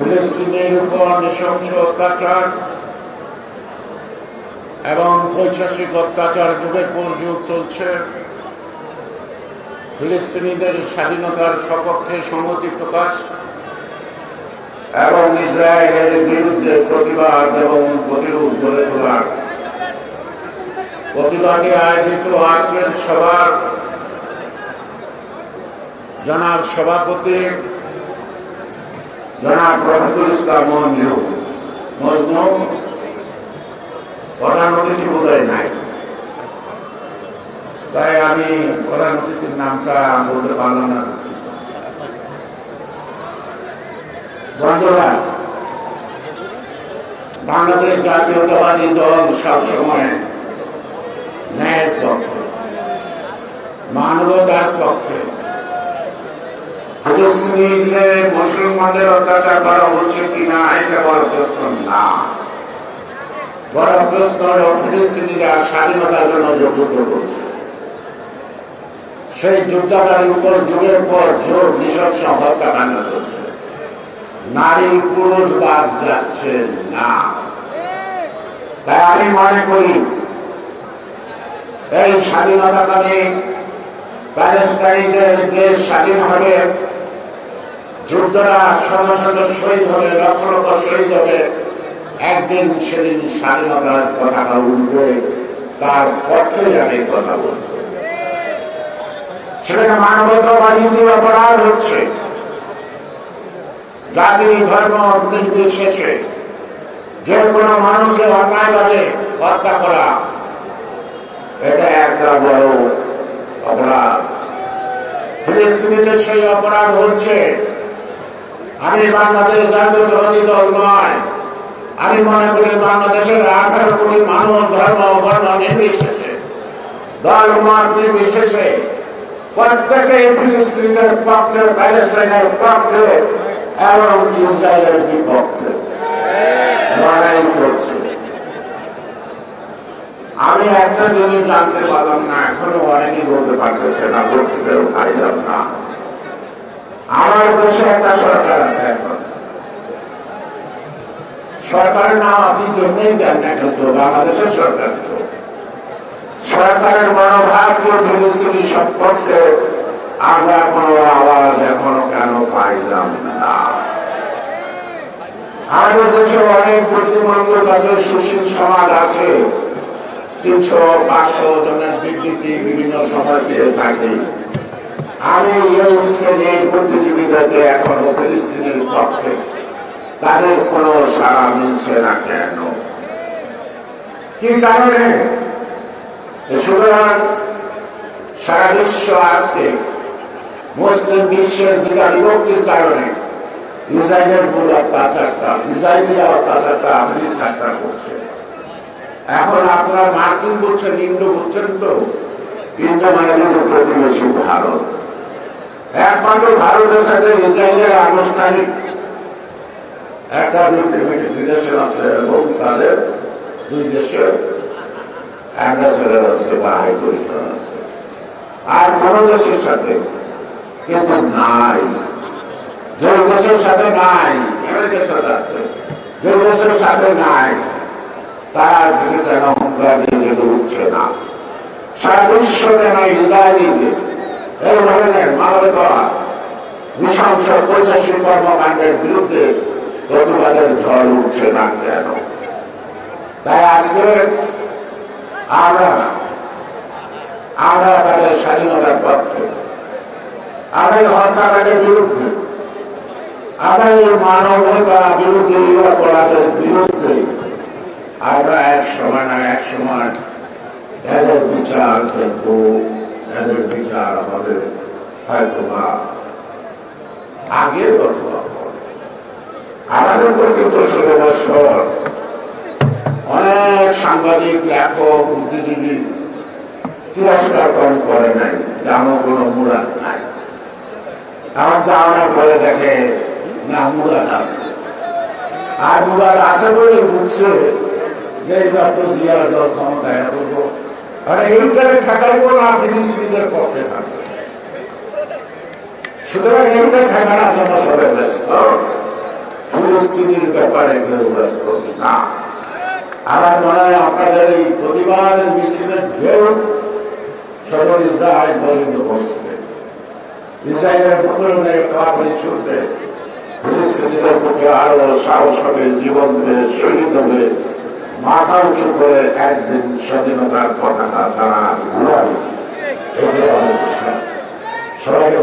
ফিলিস্তিনের উপর নৃশংস অত্যাচার এবং পৈশাসিক অত্যাচার যুগের পর যুগ চলছে। ফিলিস্তিনিদের স্বাধীনতার সপক্ষে সম্মতি প্রকাশ এবং ইসরায়েলের বিরুদ্ধে প্রতিবাদ এবং প্রতিরোধ গড়ে তোলার প্রতিবাদে আয়োজিত আজকের সভার জনাব সভাপতি জনাব রফিকুল ইসলাম মঞ্জু মজনু, প্রধান অতিথি বোধহয় নাই তাই আমি প্রধান অতিথির নামটা বলতে পারলাম না। বন্ধুরা, বাংলাদেশ জাতীয়তাবাদী দল সবসময় ন্যায়ের পক্ষে, মানবতার পক্ষে মুসলমানদের অত্যাচার করা হচ্ছে কিনা এটা বড় প্রশ্ন না বড় প্রশ্ন ফিলিস্তিনিরা স্বাধীনতার জন্য যুদ্ধ করছে সেই যুদ্ধাকারীর উপর যুগের পর যোগ নৃশংস হত্যাকাণ্ড চলছে। নারী, পুরুষ বাদ যাচ্ছে না। তাই আমি মনে করি, এই স্বাধীনতাকালে প্যালেস্টাইনদের দেশ স্বাধীন হবে। যুদ্ধরা শত শত শহীদ হবে লক্ষ লক্ষ শহীদ হবে। একদিন সেদিন স্বাধীনতার পতাকা উঠবে, তার পক্ষে আমি কথা বলব। সেখানে মানবতাবাদী অপরাধ হচ্ছে। জাতি, ধর্ম নির্বিশেষে যে কোনো মানুষকে অন্যায়ভাবে হত্যা করা, এটা একটা বড় অপরাধ। ফিলিস্তিনিতে সেই অপরাধ হচ্ছে। আমি বাংলাদেশ জাতীয়তাবাদী দল নয়। আমি মনে করি বাংলাদেশের আঠারো কোটি মানুষ ধর্ম বর্ণ নির্বিশেষে। দল মত নির্বিশেষে প্রত্যেকে ফিলিস্তিনিদের পক্ষে প্যালেস্টাইনের পক্ষে এবং ইসরায়েলের বিপক্ষে লড়াই করছে। আমি একটা জিনিস জানতে পারলাম না, এখনও অনেকেই বলতে পারতেছে না বলতেও পাইলাম না। আমার দেশে একটা সরকার আছে সরকারের নাম আপনি জন্যই দেন না কিন্তু বাংলাদেশের সরকার তো। সরকারের মনোভাব ফিলিস্তিনি সম্পর্কে আমরা কোনো আওয়াজ এখনও কেন পাইলাম না। আমাদের দেশে অনেক বুদ্ধিমন্দের কাছে সুশীল সমাজ আছে। তিনশো পাঁচশো জনের বিবৃতি বিভিন্ন সময় পেয়ে থাকি। আমি এই শ্রেণির বুদ্ধিজীবীদেরকে এখনও ফিলিস্তিনের পক্ষে তাদের কোনো সাড়া মিলছে না কেন? কি কারণে? সুতরাং সারা বিশ্ব আজকে মুসলিম বিশ্বের দিকা বিভক্তির কারণে ইসরায়েলের পুরো অত্যাচারটা, ইসরায়েলিরা অত্যাচারটা ফিলিস্তানটা করছে। এখন আপনারা মার্কিন বুঝছেন ইন্ডো বুঝছেন তো? ইন্ডো কিন্তু প্রতিবেশী ভারত। একমাত্র ভারতের সাথে ইসরায়েলের আনুষ্ঠানিক একটা রিলেশন আছে এবং তাদের দুই দেশের অ্যাম্বাসেডার আছে বা হাই কমিশনার আছে আর কোন দেশের সাথে কিন্তু নাই। যে দেশের সাথে নাই আমেরিকার সাথে আছে, যে দেশের সাথে নাই, তারা আজকে কেন অহংকার দিয়ে উঠছে না? সারা বিশ্ব কেন ইসরায়েলিদের এই ধরনের মানবতা নৃশংস পঁচাশি কর্মকাণ্ডের বিরুদ্ধে প্রতিবাদের ঝড় উঠছে না কেন? তাই আজকে আমরা আমরা তাদের স্বাধীনতার পক্ষে, আমরা এই হত্যাকাণ্ডের বিরুদ্ধে, আমরা এই মানবতা বিরুদ্ধে, এই অপরাধের বিরুদ্ধে আমরা এক সময় না এক সময় এদের বিচার দেখব। এদের বিচার হবে হয়তো বা অথবা আমাদের তো কিন্তু ষোলো বছর অনেক সাংবাদিক লেখক বুদ্ধিজীবী তিরস্কার কম করে নাই যে আমার কোনো মুরাদ নাই আমার যাওয়ার পরে দেখে না মুরাদ আছে আর মুরাদ আছে বলে বুঝছে যে এবার তো জিয়ার ক্ষমতায় আর এইটারে ঠেকাইবো না ফিলিস্তিনিদের পক্ষে থাকবে। সুতরাং এইটা ঠেকানোর জন্য সবাই ব্যস্ত। ফিলিস্তিনির ব্যাপারে কেউ ব্যস্ত না। আমার মনে হয় আপনাদের এই প্রতিবাদের মিছিলের ঢেউ সদর ইসরায়েল পর্যন্ত বসবে। ইসরায়েলের প্রকরণে কাপড়ে ছুটবে। ফিলিস্তিনিদের প্রতি আরও সাহস হবে জীবন হবে শহীদ হবে। মাথা উঁচু করে একদিন স্বাধীনতার পতাকা তারা উড়াবে। সবাইকে